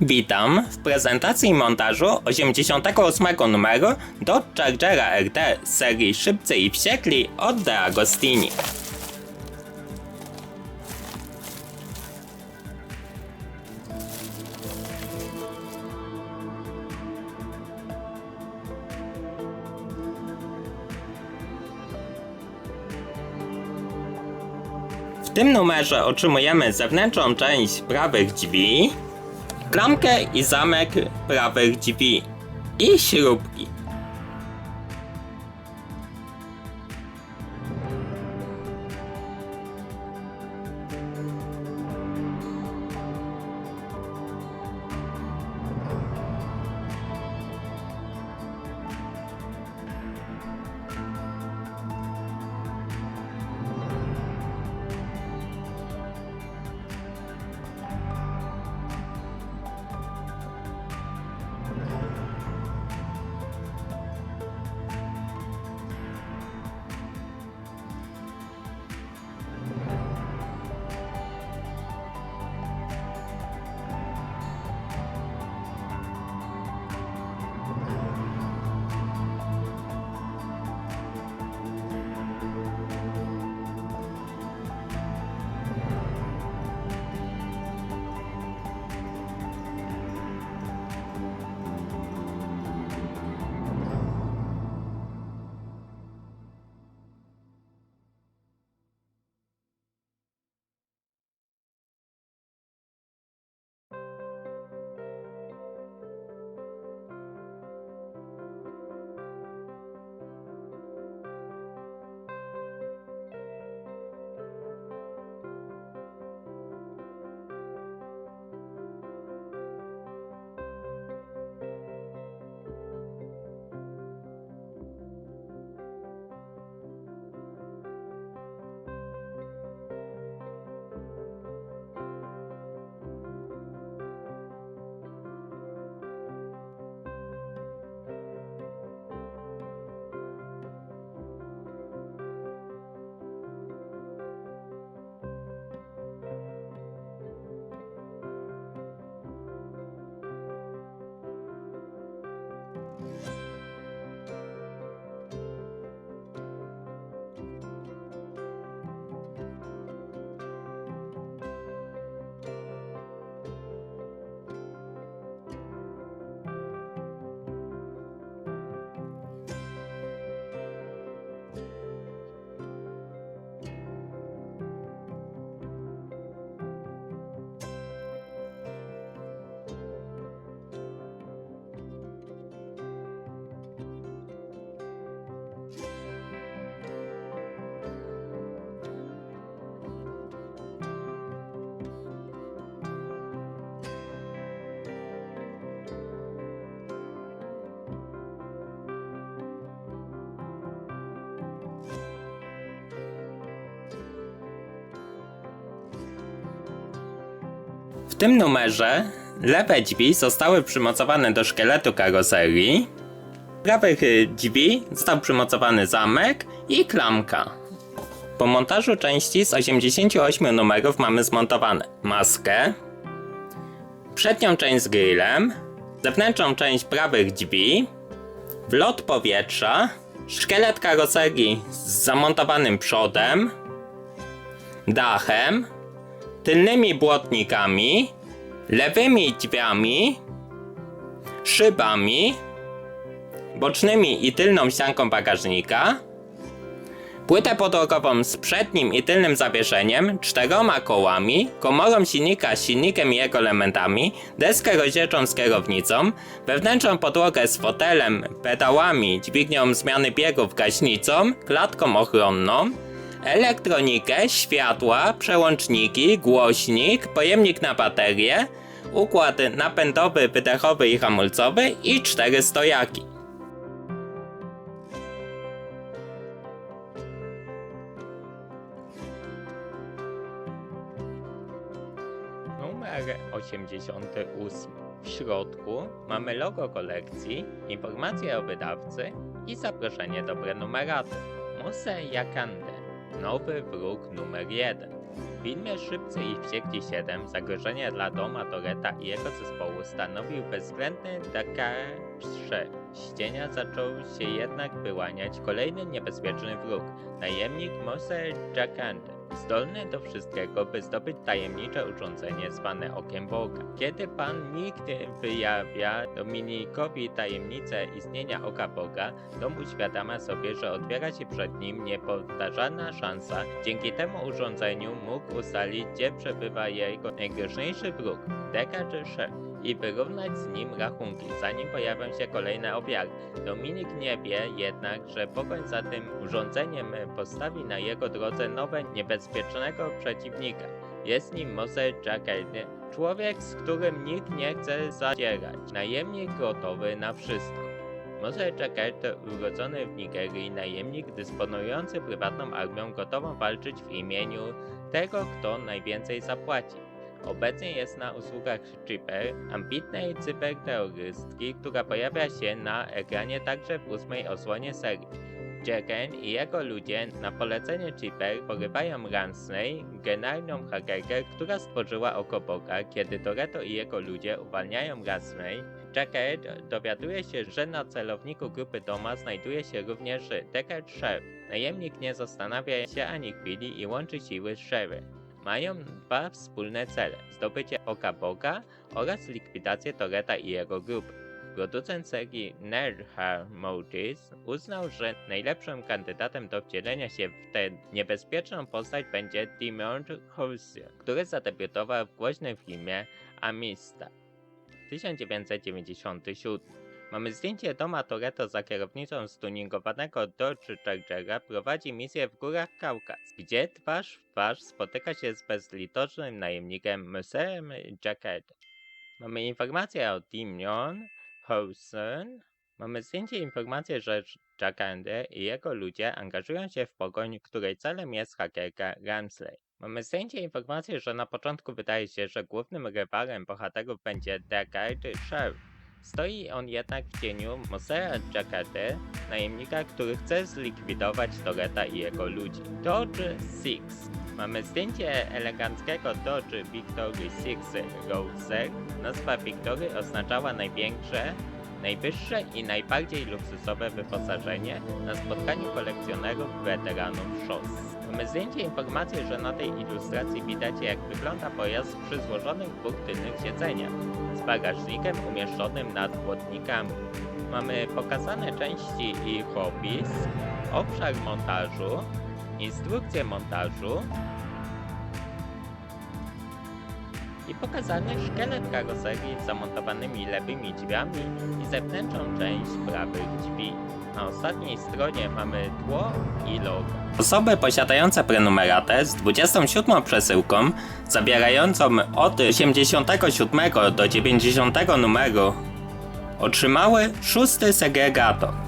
Witam w prezentacji montażu 88 numeru Dodge Chargera RT z serii Szybcy i Wściekli od De Agostini. W tym numerze otrzymujemy zewnętrzną część prawych drzwi, klamkę i zamek prawych drzwi i śrubki. Tym numerze lewe drzwi zostały przymocowane do szkieletu karoserii, prawych drzwi został przymocowany zamek i klamka. Po montażu części z 88 numerów mamy zmontowane maskę, przednią część z grillem, zewnętrzną część prawych drzwi, wlot powietrza, szkielet karoserii z zamontowanym przodem, dachem, tylnymi błotnikami, lewymi drzwiami, szybami, bocznymi i tylną ścianką bagażnika, płytę podłogową z przednim i tylnym zawieszeniem, czteroma kołami, komorą silnika z silnikiem i jego elementami, deskę rozdzielczą z kierownicą, wewnętrzną podłogę z fotelem, pedałami, dźwignią zmiany biegów, gaśnicą, klatką ochronną, elektronikę, światła, przełączniki, głośnik, pojemnik na baterię, układ napędowy, wydechowy i hamulcowy i cztery stojaki. Numer 88. W środku mamy logo kolekcji, informacje o wydawcy i zaproszenie do prenumeraty. Muse Yakande. Nowy wróg numer 1. W filmie Szybcy i Wściekli 7 zagrożenie dla Doma Toreta i jego zespołu stanowił bezwzględny Dakar 3. Z cienia zaczął się jednak wyłaniać kolejny niebezpieczny wróg, najemnik Mose Jacande. Zdolny do wszystkiego, by zdobyć tajemnicze urządzenie zwane Okiem Boga. Kiedy Pan nigdy wyjawia Dominikowi tajemnicę istnienia Oka Boga, dom uświadamia sobie, że otwiera się przed nim niepowtarzalna szansa. Dzięki temu urządzeniu mógł ustalić, gdzie przebywa jego najgroźniejszy wróg, Deka Szef, i wyrównać z nim rachunki, zanim pojawią się kolejne ofiary. Dominik nie wie jednak, że pogoń za tym urządzeniem postawi na jego drodze nowe, niebezpiecznego przeciwnika. Jest nim Mose Jacqueline, człowiek, z którym nikt nie chce zadzierać, najemnik gotowy na wszystko. Mose Jacqueline urodzony w Nigerii najemnik dysponujący prywatną armią gotową walczyć w imieniu tego, kto najwięcej zapłaci. Obecnie jest na usługach Chipper, ambitnej cyberterrorystki, która pojawia się na ekranie także w ósmej osłonie serii. Jacken i jego ludzie na polecenie Chipper porywają Ransley, genialną hakerkę, która stworzyła oko Boga. Kiedy Toretto i jego ludzie uwalniają Ransley, Jacket dowiaduje się, że na celowniku grupy Doma znajduje się również Deckard Sheriff. Najemnik nie zastanawia się ani chwili i łączy siły z Sheriff. Mają dwa wspólne cele: zdobycie Oka Boga oraz likwidację Toreta i jego grupy. Producent serii Nerhar Motors uznał, że najlepszym kandydatem do wcielenia się w tę niebezpieczną postać będzie Dimond Housser, który zadebiutował w głośnym filmie Amistad 1997. Mamy zdjęcie Doma Toretto za kierownicą stuningowanego Dodge Chargera prowadzi misję w górach Kaukaz, gdzie twarz w twarz spotyka się z bezlitosnym najemnikiem Mercerem Jacketem. Mamy informację o Dimion Housen. Mamy zdjęcie informację, że Jackande i jego ludzie angażują się w pogoń, której celem jest hakerka Ramsley. Mamy zdjęcie informację, że na początku wydaje się, że głównym rywalem bohaterów będzie Deckard Sheriff. Stoi on jednak w cieniu Mosera Jackety, najemnika, który chce zlikwidować Toreta i jego ludzi. Dodge Six. Mamy zdjęcie eleganckiego Dodge Victory Six Roadster. Nazwa Victory oznaczała największe, najwyższe i najbardziej luksusowe wyposażenie na spotkaniu kolekcjonerów weteranów szos. Mamy zdjęcie informacji, że na tej ilustracji widać jak wygląda pojazd przy złożonych dwóch tylnych siedzeniach z bagażnikiem umieszczonym nad błotnikami. Mamy pokazane części ich opis, obszar montażu, instrukcję montażu i pokazany szkielet karoserii z zamontowanymi lewymi drzwiami i zewnętrzną część prawych drzwi. Na ostatniej stronie mamy tło i logo. Osoby posiadające prenumeratę z 27 przesyłką, zawierającą od 87 do 90 numeru, otrzymały szósty segregator.